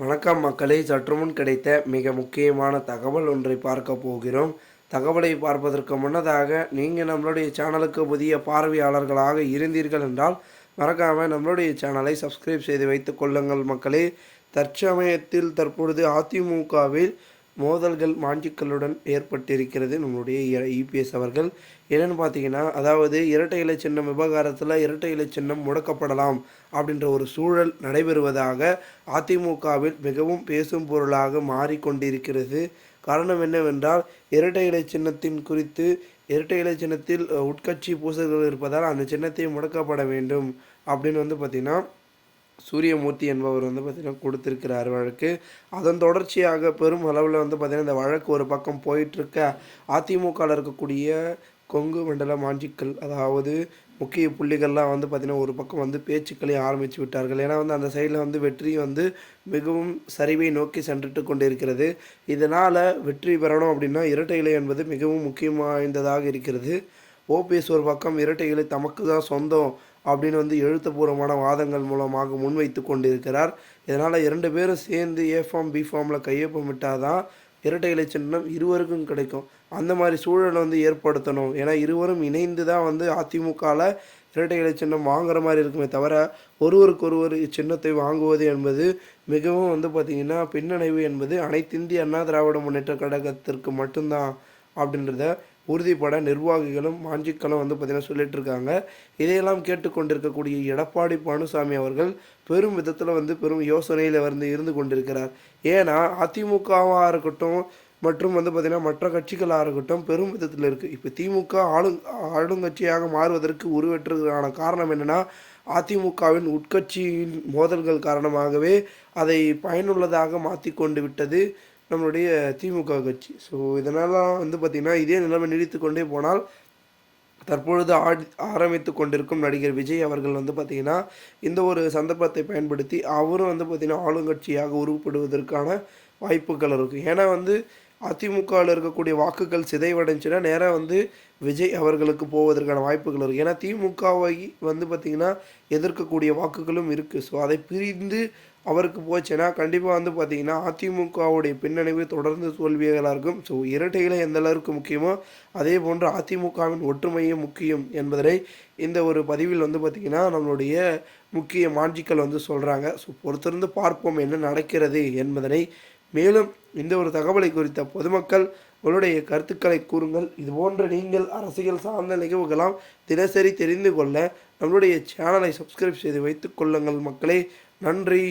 வணக்கம் மக்களே. சற்று முன் கிடைத்த மிக முக்கியமான தகவல் ஒன்றை பார்க்க போகிறோம். தகவலை பார்ப்பதற்கு முன்னதாக நீங்கள் நம்மளுடைய சேனலுக்கு புதிய பார்வையாளர்களாக இருந்தீர்கள் என்றால் மறக்காமல் நம்மளுடைய சேனலை சப்ஸ்கிரைப் செய்து வைத்துக் கொள்ளுங்கள் மக்களே. தற்சமயத்தில் தற்பொழுது அதிமுகவில் மோதல்கள் மாஞ்சிக்களுடன் ஏற்பட்டிருக்கிறது. நம்மளுடைய இபிஎஸ் அவர்கள் என்னென்னு பார்த்தீங்கன்னா அதாவது இரட்டை இலை சின்னம் விவகாரத்தில் இரட்டை இலை சின்னம் முடக்கப்படலாம் அப்படின்ற ஒரு சூழல் நடைபெறுவதாக அதிமுகவில் மிகவும் பேசும் பொருளாக மாறிக்கொண்டிருக்கிறது. காரணம் என்னவென்றால் இரட்டை இலை சின்னத்தின் குறித்து இரட்டை இலை சின்னத்தில் உட்கட்சி பூசல்கள் இருப்பதால் அந்த சின்னத்தை முடக்கப்பட வேண்டும் அப்படின்னு வந்து பார்த்திங்கன்னா சூரியமூர்த்தி என்பவர் வந்து பார்த்திங்கன்னா கொடுத்துருக்கிறார் வழக்கு. அதன் தொடர்ச்சியாக பெரும் அளவில் வந்து பார்த்திங்கன்னா இந்த வழக்கு ஒரு பக்கம் போயிட்டுருக்க அதிமுகவில் இருக்கக்கூடிய கொங்கு மண்டல மாஞ்சிக்கல் அதாவது முக்கிய புள்ளிகள்லாம் வந்து பார்த்திங்கன்னா ஒரு பக்கம் வந்து பேச்சுக்களை ஆரம்பித்து விட்டார்கள். ஏன்னா வந்து அந்த சைடில் வந்து வெற்றி வந்து மிகவும் சரிவை நோக்கி சென்றுட்டு கொண்டிருக்கிறது. இதனால் வெற்றி பெறணும் அப்படின்னா இரட்டை இலை என்பது மிகவும் முக்கியம் வாய்ந்ததாக இருக்கிறது ஓபிஎஸ் ஒரு பக்கம் இரட்டை இலை தமக்கு தான் சொந்தம். அப்படின்னு வந்து எழுத்துப்பூர்வமான வாதங்கள் மூலமாக முன்வைத்து கொண்டிருக்கிறார். இதனால் இரண்டு பேரும் சேர்ந்து ஏ ஃபார்ம் பி ஃபார்மில் கையொப்பமிட்டால் தான் இரட்டை இலை சின்னம் இருவருக்கும் கிடைக்கும். அந்த மாதிரி சூழலை வந்து ஏற்படுத்தணும். ஏன்னா இருவரும் இணைந்து தான் வந்து அதிமுகவில் இரட்டை இலை சின்னம் வாங்குற மாதிரி இருக்குமே தவிர ஒருவருக்கு ஒருவர் சின்னத்தை வாங்குவது என்பது மிகவும் வந்து பார்த்திங்கன்னா பின்னடைவு என்பது அனைத்திந்திய அண்ணா திராவிட முன்னேற்ற கழகத்திற்கு மட்டும்தான் அப்படின்றத உறுதிப்பட நிர்வாகிகளும் மாஞ்சிக்களும் வந்து பார்த்திங்கன்னா சொல்லிட்டு இருக்காங்க இதையெல்லாம் கேட்டுக்கொண்டிருக்கக்கூடிய எடப்பாடி பழனிசாமி அவர்கள் பெரும் விதத்தில் வந்து பெரும் யோசனையில் வந்து இருந்து கொண்டிருக்கிறார். ஏன்னா அதிமுகவாக இருக்கட்டும் மற்றும் வந்து பார்த்திங்கன்னா மற்ற கட்சிகளாக இருக்கட்டும் பெரும் விதத்தில் இருக்குது இப்போ திமுக ஆளு ஆளுங்கட்சியாக மாறுவதற்கு உருவெற்றதுக்கான காரணம் என்னென்னா அதிமுகவின் உட்கட்சியின் மோதல்கள் காரணமாகவே அதை பயனுள்ளதாக மாற்றி கொண்டு விட்டது. நம்மளுடைய திமுக கட்சி. ஸோ இதனால் வந்து பார்த்திங்கன்னா இதே நிலைமை நீடித்து கொண்டே போனால் தற்பொழுது ஆடி ஆரம்பித்து கொண்டிருக்கும் நடிகர் விஜய் அவர்கள் வந்து பார்த்திங்கன்னா இந்த ஒரு சந்தர்ப்பத்தை பயன்படுத்தி அவரும் வந்து பார்த்திங்கன்னா ஆளுங்கட்சியாக உருவப்படுவதற்கான வாய்ப்புகள் இருக்குது ஏன்னா வந்து அதிமுகவில் இருக்கக்கூடிய வாக்குகள் சிதைவடைஞ்சுன்னா நேராக வந்து விஜய் அவர்களுக்கு போவதற்கான வாய்ப்புகள் இருக்குது ஏன்னா திமுகவை வந்து பார்த்திங்கன்னா எதிர்க்கக்கூடிய வாக்குகளும் இருக்குது ஸோ அதை பிரிந்து அவருக்கு போச்சுன்னா கண்டிப்பாக வந்து பார்த்திங்கன்னா அதிமுகவுடைய பின்னணிவு தொடர்ந்து தோல்வியாக இருக்கும். ஸோ இரட்டைகளை எந்த அளவுக்கு முக்கியமோ அதே போன்று அதிமுகவின் ஒற்றுமையும் முக்கியம் என்பதனை இந்த ஒரு பதிவில் வந்து பார்த்திங்கன்னா நம்மளுடைய முக்கிய மாஞ்சிக்கள் வந்து சொல்கிறாங்க ஸோ பொறுத்திருந்து பார்ப்போம் என்ன நடக்கிறது என்பதனை மேலும் இந்த ஒரு தகவலை குறித்த பொதுமக்கள் உங்களுடைய கருத்துக்களை கூறுங்கள். இதுபோன்ற நீங்கள் அரசியல் சார்ந்த நிகழ்வுகளாம் தினசரி தெரிந்து கொள்ள நம்மளுடைய சேனலை சப்ஸ்கிரைப் செய்து வைத்துக் கொள்ளுங்கள் மக்களே. நன்றி.